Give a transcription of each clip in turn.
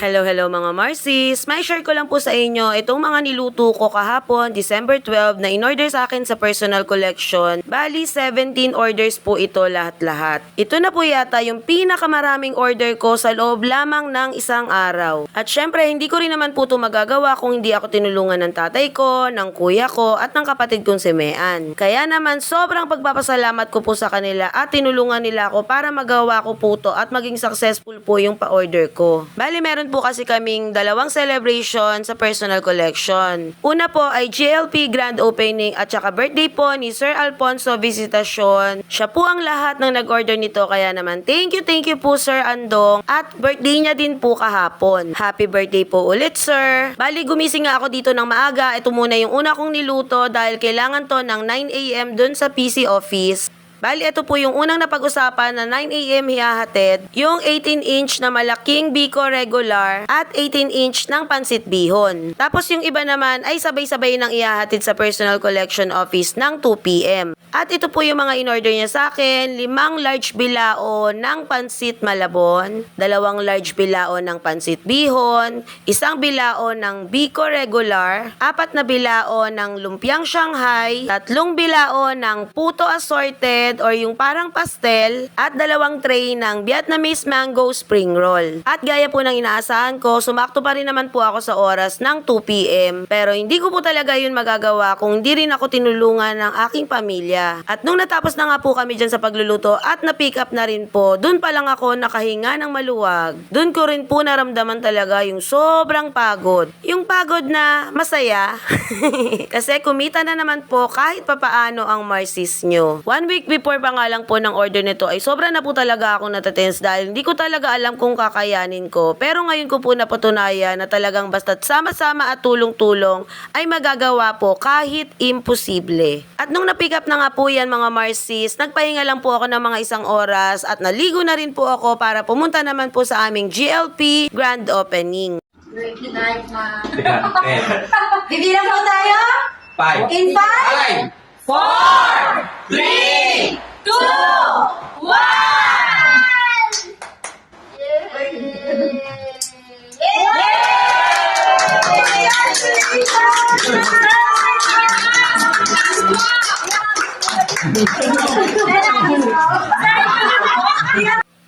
Hello, hello mga Marcies. May share ko lang po sa inyo itong mga niluto ko kahapon, December 12, na in-order sa akin sa personal collection. Bali, 17 orders po ito lahat-lahat. Ito na po yata yung pinakamaraming order ko sa loob lamang ng isang araw. At syempre, hindi ko rin naman po ito magagawa kung hindi ako tinulungan ng tatay ko, ng kuya ko, at ng kapatid kong si Mean. Kaya naman, sobrang pagpapasalamat ko po sa kanila at tinulungan nila ako para magawa ko po to at maging successful po yung pa-order ko. Bali, meron po kasi kaming dalawang celebration sa personal collection. Una po ay GLP Grand Opening at saka birthday po ni Sir Alfonso Visitasyon. Siya po ang lahat ng nag-order nito kaya naman thank you, thank you po Sir Andong at birthday niya din po kahapon. Happy birthday po ulit Sir. Bali, gumising nga ako dito ng maaga. Ito muna yung una kong niluto dahil kailangan to ng 9am dun sa PC office. Bali, ito po yung unang napag-usapan na 9am hihahatid, yung 18-inch na malaking biko regular at 18-inch ng pansit bihon. Tapos yung iba naman ay sabay-sabay nang ihahatid sa personal collection office ng 2pm. At ito po yung mga in-order niya sa akin, limang large bilao ng pansit malabon, dalawang large bilao ng pansit bihon, isang bilao ng biko regular, apat na bilao ng lumpiang Shanghai, tatlong bilao ng puto assorted or yung parang pastel, at dalawang tray ng Vietnamese mango spring roll. At gaya po ng inaasahan ko, sumakto pa rin naman po ako sa oras ng 2pm. Pero hindi ko po talaga yun magagawa kung hindi rin ako tinulungan ng aking pamilya. At nung natapos na nga po kami dyan sa pagluluto at na-pick up na rin po, dun pa lang ako nakahinga ng maluwag. Dun ko rin po naramdaman talaga yung sobrang pagod. Yung pagod na masaya. Kasi kumita na naman po kahit papaano ang Marcis nyo. One week before pa nga lang po ng order nito ay sobra na po talaga ako natatense dahil hindi ko talaga alam kung kakayanin ko. Pero ngayon ko po napatunayan na talagang basta't sama-sama at tulong-tulong ay magagawa po kahit imposible. At nung na-pick up na nga po yan mga Marcis, nagpahinga lang po ako ng mga isang oras at naligo na rin po ako para pumunta naman po sa aming GLP grand opening. Great night, ma. Bibilang po tayo? five, In five, four,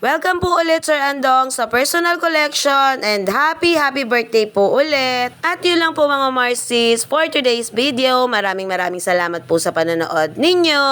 Welcome po ulit Sir Andong sa personal collection and happy happy birthday po ulit. At yun lang po mga Marcies for today's video. Maraming maraming salamat po sa panonood ninyo.